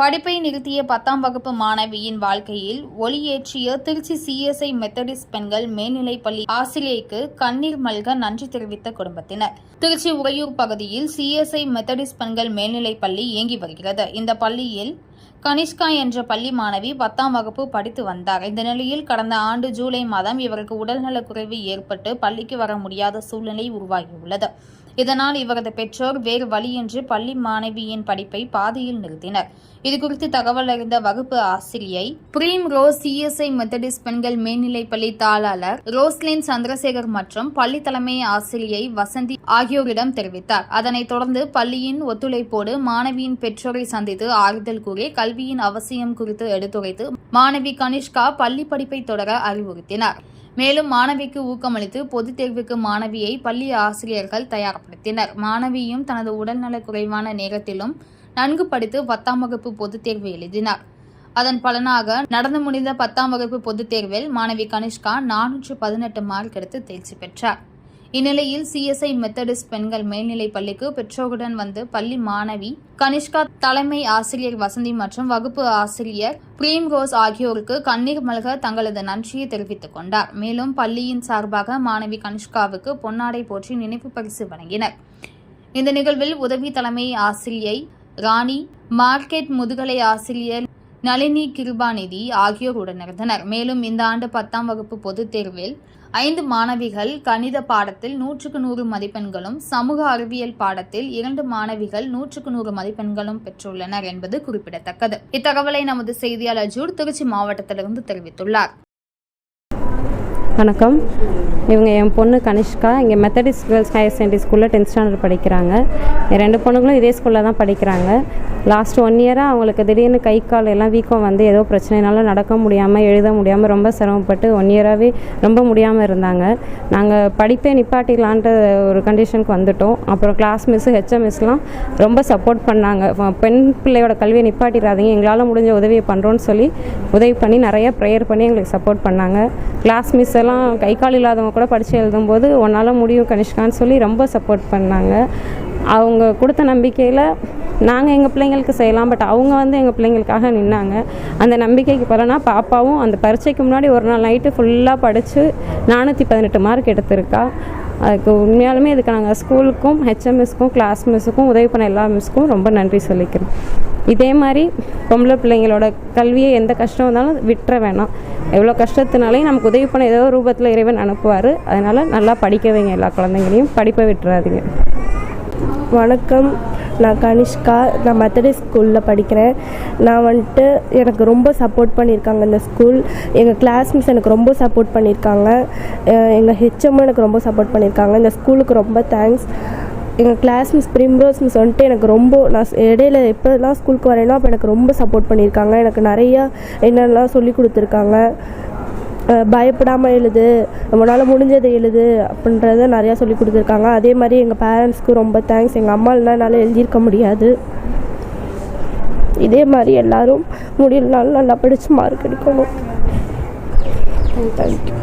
படிப்பை நிறுத்திய பத்தாம் வகுப்பு மாணவியின் வாழ்க்கையில் ஒளியேற்றிய திருச்சி சிஎஸ்ஐ மெத்தடிஸ்ட் பெண்கள் மேல்நிலைப்பள்ளி ஆசிரியைக்கு கண்ணீர் மல்க நன்றி தெரிவித்த குடும்பத்தினர். திருச்சி உறையூர் பகுதியில் சிஎஸ்ஐ மெத்தடிஸ்ட் பெண்கள் மேல்நிலைப்பள்ளி இயங்கி வருகிறது. இந்த பள்ளியில் கனிஷ்கா என்ற பள்ளி மாணவி பத்தாம் வகுப்பு படித்து வந்தார். இந்த நிலையில் கடந்த ஆண்டு ஜூலை மாதம் இவருக்கு உடல்நலக் குறைவு ஏற்பட்டு பள்ளிக்கு வர முடியாத சூழ்நிலை உருவாகியுள்ளது. இதனால் இவரது பெற்றோர் வேறு வழியின்றி பள்ளி மாணவியின் படிப்பை பாதியில் நிறுத்தினர். இதுகுறித்து தகவல் அறிந்த வகுப்பு ஆசிரியை பிரீம் ரோஸ் சிஎஸ்ஐ மெத்தடிஸ் பெண்கள் மேல்நிலைப்பள்ளி தாளாளர் ரோஸ்லின் சந்திரசேகர் மற்றும் பள்ளி தலைமை ஆசிரியை வசந்தி ஆகியோரிடம் தெரிவித்தார். அதனைத் தொடர்ந்து பள்ளியின் ஒத்துழைப்போடு மாணவியின் பெற்றோரை சந்தித்து ஆறுதல் கூறி கல்வியின் அவசியம் குறித்து எடுத்துரைத்து மாணவி கனிஷ்கா பள்ளி படிப்பை தொடர அறிவுறுத்தினார். மேலும் மாணவிக்கு ஊக்கமளித்து பொதுத் தேர்வுக்கு மாணவியை பள்ளி ஆசிரியர்கள் தயார்படுத்தினர். மாணவியும் தனது உடல்நலக் குறைவான நேரத்திலும் நன்கு படித்து பத்தாம் வகுப்பு பொதுத் தேர்வு எழுதினார். அதன் பலனாக நடந்து முடிந்த பத்தாம் வகுப்பு பொதுத் தேர்வில் மாணவி கனிஷ்கா நானூற்று பதினெட்டு மார்க் எடுத்து தேர்ச்சி பெற்றார். இந்நிலையில் சிஎஸ்ஐ மெத்தடிஸ்ட் பெண்கள் மேல்நிலைப் பள்ளிக்கு பெற்றோருடன் வந்து பள்ளி மாணவி கனிஷ்கா தலைமை ஆசிரியர் வசந்தி மற்றும் வகுப்பு ஆசிரியர் பிரேம் ரோஸ் ஆகியோருக்கு கண்ணீர் மல்க தங்களது நன்றியை தெரிவித்துக் கொண்டார். மேலும் பள்ளியின் சார்பாக மாணவி கனிஷ்காவுக்கு பொன்னாடை போற்றி நினைவு பரிசு வழங்கினர். இந்த நிகழ்வில் உதவி தலைமை ஆசிரியை ராணி மார்க்கெட் முதுகலை ஆசிரியர் நளினி கிருபாநிதி ஆகியோர் உடனிருந்தனர். மேலும் இந்த ஆண்டு பத்தாம் வகுப்பு பொதுத் தேர்வில் ஐந்து மாணவிகள் கணித பாடத்தில் நூற்றுக்கு நூறு மதிப்பெண்களும் சமூக அறிவியல் பாடத்தில் இரண்டு மாணவிகள் நூற்றுக்கு நூறு மதிப்பெண்களும் பெற்றுள்ளனர் என்பது குறிப்பிடத்தக்கது. இத்தகவலை நமது செய்தியாளர் ஜூட் திருச்சி மாவட்டத்திலிருந்து தெரிவித்துள்ளார். வணக்கம். இவங்க என் பொண்ணு கனிஷ்கா. இங்கே மெத்தடிஸ்ட் கேர்ள்ஸ் ஹையர் செகண்டரி ஸ்கூலில் டென்த் ஸ்டாண்டர்ட் படிக்கிறாங்க. என் ரெண்டு பொண்ணுங்களும் இதே ஸ்கூலில் தான் படிக்கிறாங்க. லாஸ்ட் ஒன் இயராக அவங்களுக்கு திடீர்னு கை கால் எல்லாம் வீக்கம் வந்து ஏதோ பிரச்சனைனால நடக்க முடியாமல் எழுத முடியாமல் ரொம்ப சிரமப்பட்டு ஒன் இயராகவே ரொம்ப முடியாமல் இருந்தாங்க. நாங்கள் படிப்பே நிப்பாட்டிடலான்ட்டு ஒரு கண்டிஷனுக்கு வந்துட்டோம். அப்புறம் கிளாஸ் மிஸ்ஸு ஹெச்எம் மிஸ்லாம் ரொம்ப சப்போர்ட் பண்ணாங்க. பெண் பிள்ளையோட கல்வியை நிப்பாட்டிடாதீங்க. எங்களால் முடிஞ்ச உதவியை பண்ணுறோன்னு சொல்லி உதவி பண்ணி நிறைய ப்ரேயர் பண்ணி எங்களுக்கு சப்போர்ட் பண்ணாங்க. கிளாஸ் மிஸ்ஸை எல்லாம் கை கால் இல்லாதவங்க கூட படித்து எழுதும்போது உன்னால் முடியும் கனிஷ்கான்னு சொல்லி ரொம்ப சப்போர்ட் பண்ணாங்க. அவங்க கொடுத்த நம்பிக்கையில் நாங்கள் எங்கள் பிள்ளைங்களுக்கு செய்யலாம் பட் அவங்க வந்து எங்கள் பிள்ளைங்களுக்காக நின்னாங்க. அந்த நம்பிக்கைக்கு பலனா பாப்பாவும் அந்த பரீட்சைக்கு முன்னாடி ஒரு நாள் நைட்டு ஃபுல்லாக படித்து நானூற்றி பதினெட்டு மார்க் எடுத்திருக்கா. அதுக்கு உண்மையாலுமே இதுக்கு நாங்கள் ஸ்கூலுக்கும் ஹெச்எம்எஸ்க்கும் கிளாஸ் மிஸ்ஸுக்கும் உதவி பண்ண எல்லா மிஸ்க்கும் ரொம்ப நன்றி சொல்லிக்கிறோம். இதே மாதிரி பொம்பளை பிள்ளைங்களோட கல்வியை எந்த கஷ்டம் வந்தாலும் விட்டுற வேணாம். எவ்வளோ கஷ்டத்தினாலையும் நமக்கு உதவி பண்ண ஏதோ ரூபத்தில் இறைவன் அனுப்புவார். அதனால் நல்லா படிக்க வைங்க எல்லா குழந்தைங்களையும். படிப்பை விட்டுறாதீங்க. வணக்கம். நான் கனிஷ்கா நான் மெத்தடிஸ்ட் ஸ்கூலில் படிக்கிறேன். நான் வந்துட்டு எனக்கு ரொம்ப சப்போர்ட் பண்ணியிருக்காங்க இந்த ஸ்கூல் எங்கள் கிளாஸ் மிஸ் எனக்கு ரொம்ப சப்போர்ட் பண்ணியிருக்காங்க. எங்கள் ஹெச்எம்மும் எனக்கு ரொம்ப சப்போர்ட் பண்ணியிருக்காங்க. இந்த ஸ்கூலுக்கு ரொம்ப தேங்க்ஸ் எங்கள் கிளாஸ் மிஸ் பிரிம்ரோஸ் மிஸ் வந்துட்டு எனக்கு ரொம்ப நான் இடையில எப்போல்லாம் ஸ்கூலுக்கு வரேனோ அப்போ எனக்கு ரொம்ப சப்போர்ட் பண்ணியிருக்காங்க. எனக்கு நிறையா என்னெல்லாம் சொல்லி கொடுத்துருக்காங்க. பயப்படாமல் எழுது உன்னால் முடிஞ்சதை எழுது அப்படின்றத நிறையா சொல்லி கொடுத்துருக்காங்க. அதே மாதிரி எங்கள் பேரண்ட்ஸ்க்கு ரொம்ப தேங்க்ஸ் எங்கள் அம்மா இல்லைனா என்னால் எழுதியிருக்க முடியாது. இதே மாதிரி எல்லாரும் முடியலனாலும் நல்லா படித்து மார்க் எடுக்கணும் தேங்க்யூ